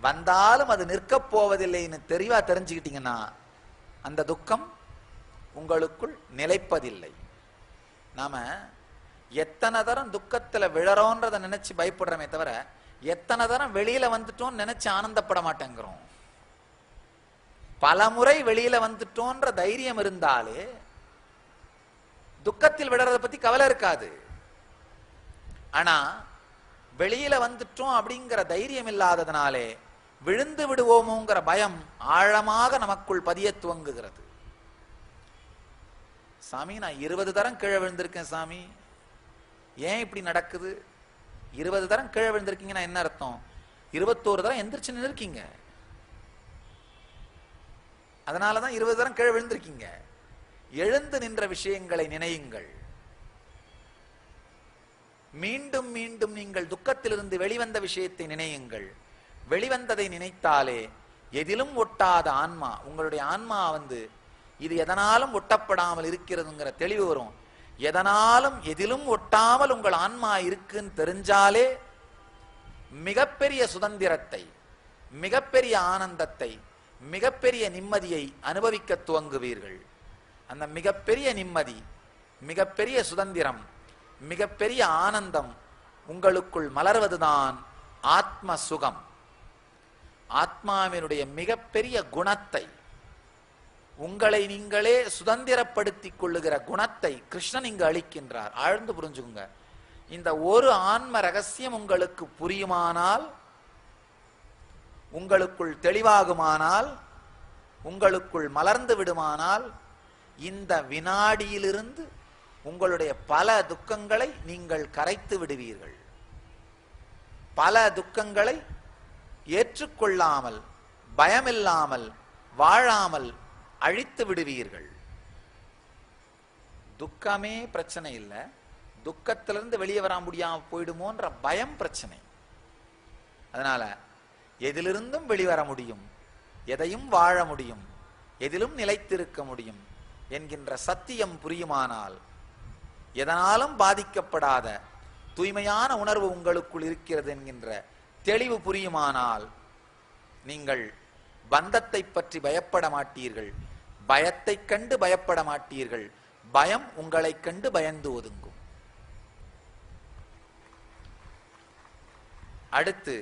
வந்தாலும் அது நிற்கப் போவதில்லைன்னு தெளிவா தெரிஞ்சுக்கிட்டீங்கன்னா அந்த துக்கம் உங்களுக்குள் நிலைப்பதில்லை. நாம எத்தனை தரம் துக்கத்துல விழறோன்றத நினைச்சு பயப்படுறோமே தவிர எத்தனை தரம் வெளியில வந்துட்டோம்னு நினைச்சு ஆனந்தப்பட மாட்டேங்கிறோம். பலமுறை வெளியில வந்துட்டோன்ற தைரியம் இருந்தாலே துக்கத்தில் விழறத பத்தி கவலை இருக்காது. ஆனா வெளியில வந்துட்டோம் அப்படிங்கிற தைரியம் இல்லாததுனாலே விழுந்து விடுவோமோங்கிற பயம் ஆழமாக நமக்குள் பதிய துவங்குகிறது. சாமி நான் இருபது தரம் கீழே விழுந்திருக்கேன் சாமி. ஏன் இப்படி நடக்குது? இருபது தரம் கீழே விழுந்திருக்கீங்கன்னா என்ன அர்த்தம்? இருபத்தோரு தரம் எந்திரிச்சு நின்றுருக்கீங்க அதனாலதான் இருபது தரம் கீழே விழுந்திருக்கீங்க. எழுந்து நின்ற விஷயங்களை நினையுங்கள். மீண்டும் மீண்டும் நீங்கள் துக்கத்திலிருந்து வெளிவந்த விஷயத்தை நினையுங்கள். வெளிவந்ததை நினைத்தாலே எதிலும் ஒட்டாத ஆன்மா உங்களுடைய ஆன்மா வந்து இது எதனாலும் ஒட்டப்படாமல் இருக்கிறதுங்கிற தெளிவு வரும். எதனாலும் எதிலும் ஒட்டாமல் உங்கள் ஆன்மா இருக்குன்னு தெரிஞ்சாலே மிகப்பெரிய சுதந்திரத்தை மிகப்பெரிய ஆனந்தத்தை மிகப்பெரிய நிம்மதியை அனுபவிக்க துவங்குவீர்கள். அந்த மிகப்பெரிய நிம்மதி மிகப்பெரிய சுதந்திரம் மிகப்பெரிய ஆனந்தம் உங்களுக்குள் மலர்வதுதான் ஆத்ம சுகம். ஆத்மாவினுடைய மிகப்பெரிய குணத்தை உங்களை நீங்களே சுதந்திரப்படுத்திக் கொள்ளுகிற குணத்தை கிருஷ்ணன் இங்கு அளிக்கின்றார். ஆழ்ந்து புரிஞ்சுக்குங்க. இந்த ஒரு ஆன்ம ரகசியம் உங்களுக்கு புரியுமானால் உங்களுக்குள் தெளிவாகுமானால் உங்களுக்குள் மலர்ந்து விடுமானால் இந்த வினாடியிலிருந்து உங்களுடைய பல துக்கங்களை நீங்கள் கரைத்து விடுவீர்கள். பல துக்கங்களை ஏற்றுக்கொள்ளாமல் பயமில்லாமல் வாழாமல் அழித்து விடுவீர்கள். துக்கமே பிரச்சனை இல்லை. துக்கத்திலிருந்து வெளியே வர முடியாம போயிடுமோன்ற பயம் பிரச்சனை. அதனால எதிலிருந்தும் வெளிவர முடியும் எதையும் வாழ முடியும் எதிலும் நிலைத்திருக்க முடியும் என்கின்ற சத்தியம் புரியுமானால் எதனாலும் பாதிக்கப்படாத தூய்மையான உணர்வு உங்களுக்குள் இருக்கிறது என்கின்ற தெளிவு புரியுமானால் நீங்கள் பந்தத்தை பற்றி பயப்பட மாட்டீர்கள். பயத்தை கண்டு பயப்பட மாட்டீர்கள். பயம் உங்களை கண்டு பயந்து ஒதுங்கும். அடுத்து